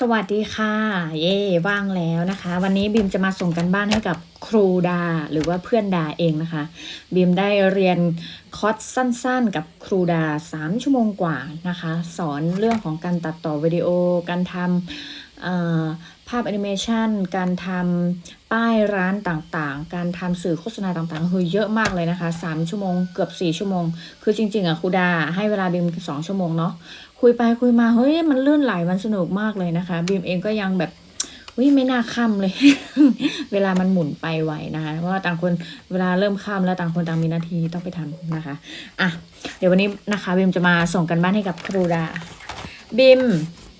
สวัสดีค่ะ เย่ว่างแล้วนะคะ วันนี้บิมจะมาส่งกันบ้านให้กับครูดาหรือว่าเพื่อนดาเองนะคะ บิมได้เรียนคอร์สสั้นๆ กับครูดา 3 ชั่วโมงกว่านะคะ สอนเรื่องของการตัดต่อวิดีโอการทำ ภาพแอนิเมชันการทำป้ายร้านต่างๆ การทำสื่อโฆษณาต่างๆ คือเยอะมากเลยนะคะ 3 ชั่วโมงเกือบ 4 ชั่วโมง คือจริง ๆอะครูดาให้เวลาบิม2ชั่วโมงเนาะคุยไปคุยมาเฮ้ยมันลื่นไหลมันสนุกมากเลยนะคะบีมเองก็ยังแบบวิไม่น่าค่ำเลย เวลามันหมุนไปไวนะคะ เพราะว่าต่างคนเวลาเริ่มค่ำแล้วต่างคนต่างมีหนาทีต้องไปทำนะคะ อะ เดี๋ยววันนี้นะคะบีมจะมาส่งกันบ้านให้กับครูดาบีม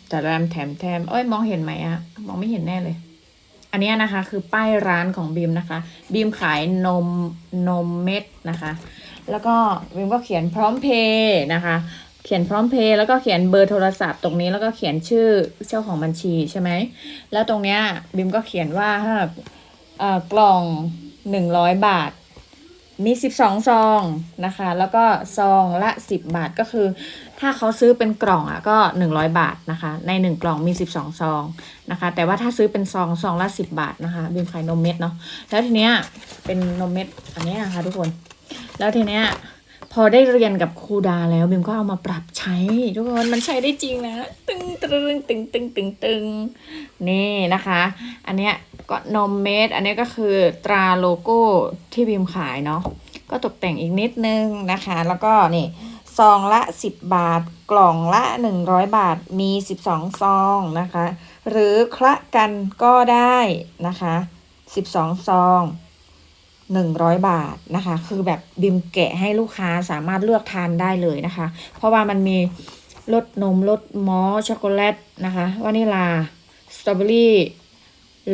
แต่แรมแถมแถมเอ้ยมองเห็นไหมอะมองไม่เห็นแน่เลย อันเนี้ยนะคะ คือป้ายร้านของบีมนะคะ บีมขายนมนมเม็ดนะคะ แล้วก็บีมก็เขียนพร้อมเพย์นะคะ เขียนพร้อมเพย์แล้วก็เขียนเบอร์โทรศัพท์ตรงนี้แล้วก็เขียนชื่อเจ้าของบัญชีใช่ไหมแล้วตรงเนี้ยบิมก็เขียนว่าถ้าเอ่อกล่องหนึ่งร้อยบาท มีสิบสองซองนะคะ แล้วก็ซองละสิบาทก็คือ ถ้าเขาซื้อเป็นกล่องอะก็หนึ่งร้อยบาทนะคะ ในหนึ่งกล่องมีสิบสองซองนะคะ แต่ว่าถ้าซื้อเป็นซองซองละสิบาทนะคะบิมขายนมเม็ดเนาะแล้วทีเนี้ยเป็นนมเม็ดอันนี้นะคะทุกคน แล้วทีเนี้ยพอได้เรียนกับครูดาแล้วบิมก็เอามาปรับใช้ ทุกคนมันใช้ได้จริงนะ ตึงตึงตึงตึงตึงตึงนี่นะคะ อันเนี้ย ก็นมเม็ดอันนี้ก็คือตราโลโก้ที่บิมขายเนาะก็ตกแต่งอีกนิดนึงนะคะ แล้วก็นี่ซองละ 10 บาท กล่องละ 100 บาทมี 12 ซองนะคะ หรือคละกันก็ได้นะคะ 12 ซอง 100 บาทนะคะ คือแบบบิมแกะให้ลูกค้าสามารถเลือกทานได้เลยนะคะ เพราะว่ามันมีรสนมรสมอสช็อกโกแลตนะคะวานิลาสตรอเบอรี่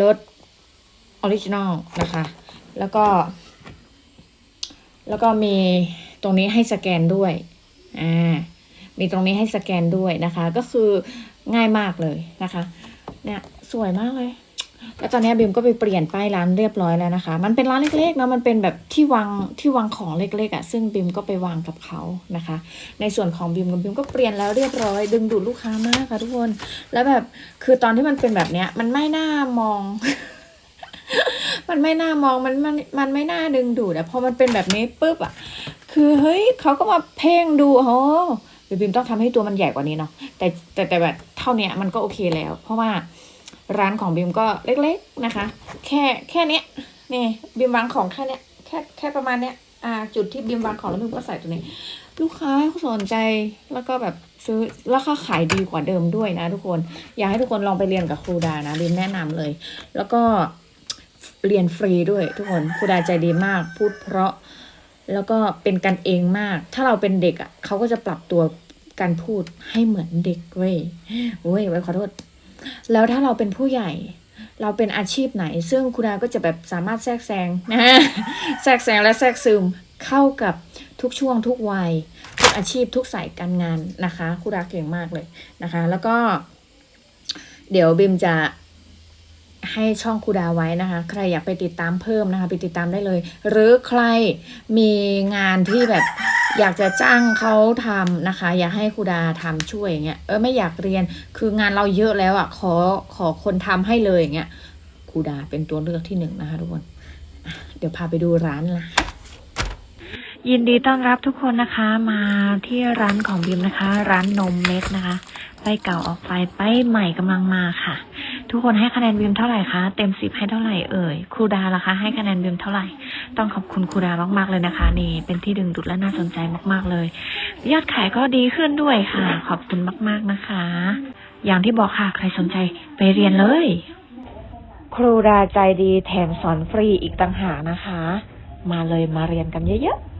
รส ออริจินอลนะคะ แล้วก็ แล้วก็มีตรงนี้ให้สแกนด้วยอ่ามีตรงนี้ให้สแกนด้วยนะคะ ก็คือง่ายมากเลยนะคะ เนี่ยสวยมากเลย แล้วตอนนี้บิมก็ไปเปลี่ยนป้ายร้านเรียบร้อยแล้วนะคะ มันเป็นร้านเล็กๆเนาะมันเป็นแบบที่วางที่วางของเล็กๆอะ่ะ ซึ่งบิมก็ไปวางกับเขานะคะ ในส่วนของบิมกับบิมก็เปลี่ยนแล้วเรียบร้อย ดึงดูดลูกค้ามากค่ะทุกคน แล้วแบบคือตอนที่มันเป็นแบบเนี้ย มันไม่น่ามอง มันไม่น่ามองมันมันมันไม่น่าดึงดูดอะพอมันเป็นแบบนี้ปุ๊บอะคือเฮ้ยเขาก็มาเพ่งดูโอ้เดี๋ยวบิมต้องทำให้ตัวมันใหญ่กว่านี้เนาะแต่แต่แต่แบบเท่าเนี้ยมันก็โอเคแล้ว เพราะว่าร้านของบิมก็เล็กๆนะคะ แค่แค่เนี้ยนี่บิมวางของแค่เนี้ยแค่แค่ประมาณเนี้ยอ่าจุดที่บิมวางของแล้วบิมก็ใส่ตัวนี้ ลูกค้าเขาสนใจแล้วก็แบบซื้อแล้วก็ขายดีกว่าเดิมด้วยนะทุกคน อยากให้ทุกคนลองไปเรียนกับครูดานะบิมแนะนำเลย แล้วก็ เรียนฟรีด้วยทุกคนครูดาใจดีมาก พูดเพราะ แล้วก็เป็นกันเองมาก ถ้าเราเป็นเด็กอะเขาก็จะปรับตัวการพูดให้เหมือนเด็กเว้ยเว้ยไว้ขอโทษ แล้วถ้าเราเป็นผู้ใหญ่ เราเป็นอาชีพไหน ซึ่งคุณอาก็จะแบบสามารถแทรกแซงนะแทรกแซงและแทรกซึมเข้ากับทุกช่วงทุกวัย ทุกอาชีพทุกสายการงานนะคะคุณอาเก่งมากเลยนะคะ แล้วก็ เดี๋ยวบิมจะ ให้ช่องคูดาไว้นะคะ ใครอยากไปติดตามเพิ่มนะคะ ไปติดตามได้เลย หรือใครมีงานที่แบบอยากจะจ้างเขาทำนะคะ อยากให้ครูดาทำช่วยอย่างเงี้ยเออไม่อยากเรียนคืองานเราเยอะแล้วอะขอขอคนทำให้เลยอย่างเงี้ยครูดาเป็นตัวเลือกที่หนึ่งนะคะทุกคนเดี๋ยวพาไปดูร้านละยินดีต้อนรับทุกคนนะคะมาที่ร้านของบิมนะคะ ร้านนมเม็ดนะคะ ไปเก่าออกไปไปใหม่กำลังมาค่ะ ทุกคนให้คะแนนบิมเท่าไหร่คะ เต็มสิบให้เท่าไหร่เอ่ย ครูดาล่ะคะ ให้คะแนนบิมเท่าไหร่ ต้องขอบคุณครูดามาก ๆเลยนะคะ นี่เป็นที่ดึงดูดและน่าสนใจมากๆเลย ยอดขายก็ดีขึ้นด้วยค่ะ ขอบคุณมาก ๆนะคะ อย่างที่บอกค่ะ ใครสนใจไปเรียนเลย ครูดาใจดีแถมสอนฟรีอีกต่างหากนะคะ มาเลยมาเรียนกันเยอะๆ